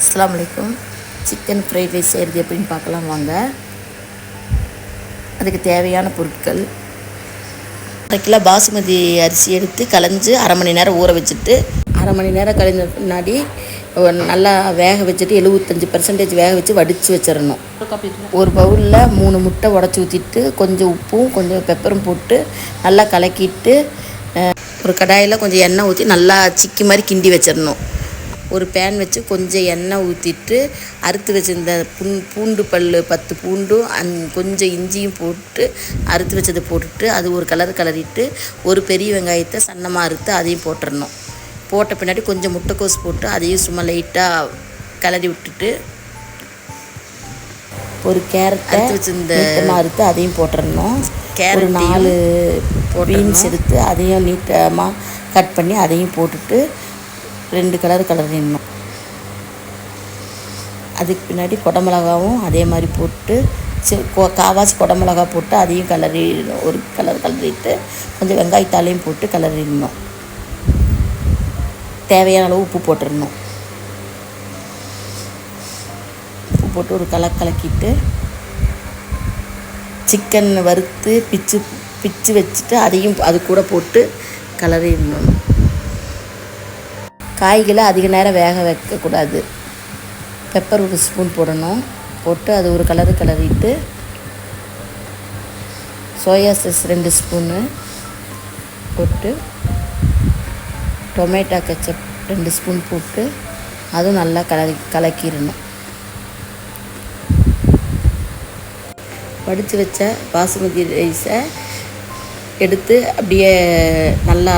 அஸ்லாம் வலைக்கும் chicken fried rice செய்கிறது எப்படின்னு பார்க்கலாம் வாங்க. அதுக்கு தேவையான பொருட்கள். அரை கிலோ பாசுமதி அரிசி எடுத்து கலைஞ்சி அரை மணி நேரம் ஊற வச்சுட்டு அரை மணி நேரம் கழிஞ்ச பின்னாடி நல்லா வேக வச்சுட்டு எழுபத்தஞ்சி பர்சன்டேஜ் வேக வச்சு வடித்து வச்சிடணும். ஒரு பவுலில் மூணு முட்டை உடச்சி ஊற்றிட்டு கொஞ்சம் உப்பும் கொஞ்சம் பெப்பரும் போட்டு நல்லா கலக்கிட்டு ஒரு கடாயில் கொஞ்சம் எண்ணெய் ஊற்றி நல்லா சிக்கி மாதிரி கிண்டி வச்சிடணும். ஒரு பேன் வச்சு கொஞ்சம் எண்ணெய் ஊற்றிட்டு அறுத்து வச்சிருந்த புண் பூண்டு பல் பத்து பூண்டும் அந் கொஞ்சம் இஞ்சியும் போட்டு அறுத்து வச்சதை போட்டுட்டு அது ஒரு கலர் கலரிட்டு ஒரு பெரிய வெங்காயத்தை சன்னமாக அறுத்து அதையும் போட்டுறணும். போட்ட பின்னாடி கொஞ்சம் முட்டைக்கோஸ் போட்டு அதையும் சும்மா லைட்டாக கிளறி விட்டுட்டு ஒரு கேரட் அறுத்து வச்சிருந்த அறுத்து அதையும் போட்டுறணும். ஒரு நாலு பீன்ஸ் எடுத்து அதையும் நீட்டமாக கட் பண்ணி அதையும் போட்டுட்டு ரெண்டு கலர் கலரிடணும் அதுக்கு பின்னாடி கொடமிளகாவும் அதே மாதிரி போட்டு சி- கொ- காவாசி கொடமிளகா போட்டு அதையும் கலரி ஒரு கலர் கலரிட்டு கொஞ்சம் வெங்காயத்தாலையும் போட்டு கலரிடணும் தேவையான அளவு உப்பு போட்டுடணும் உப்பு போட்டு ஒரு கலர் கலக்கிட்டு சிக்கன் வறுத்து பிச்சு பிச்சு வச்சுட்டு அதையும் அது கூட போட்டு கலரிடணும் காய்களை அதிக நேரம் வேக வைக்கக்கூடாது. பெப்பர் ஒரு ஸ்பூன் போடணும். போட்டு அது ஒரு கலரு கிளறிட்டு சோயா சாஸ் ரெண்டு ஸ்பூனு போட்டு டொமேட்டோ கெச்சப் ரெண்டு ஸ்பூன் போட்டு அதுவும் நல்லா கலரி கலக்கிடணும். வடித்து வச்ச பாசுமதி ரைஸை எடுத்து அப்படியே நல்லா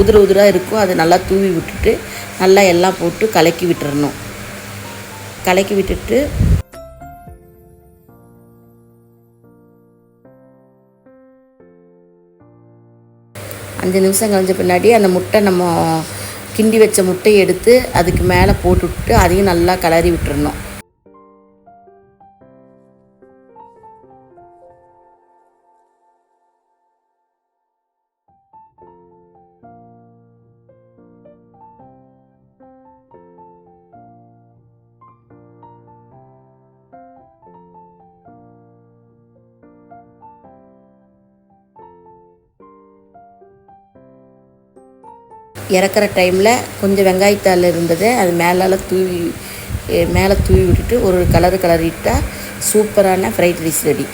உதிர உதிராக இருக்கும் அதை நல்லா தூவி விட்டுட்டு நல்லா எல்லாம் போட்டு கலக்கி விட்டுறணும். கலக்கி விட்டுட்டு அஞ்சு நிமிஷம் கழிஞ்ச பின்னாடி அந்த முட்டை நம்ம கிண்டி வச்ச முட்டையை எடுத்து அதுக்கு மேலே போட்டு விட்டு அதையும் நல்லா கிளறி விட்டுறணும். இறக்குற டைமில் கொஞ்சம் வெங்காயத்தாள் இருந்தது. அது மேலால் தூவி மேலே தூவி விட்டுட்டு ஒரு கலர் கலரிட்டால் சூப்பரான ஃப்ரைட் ரைஸ் ரெடி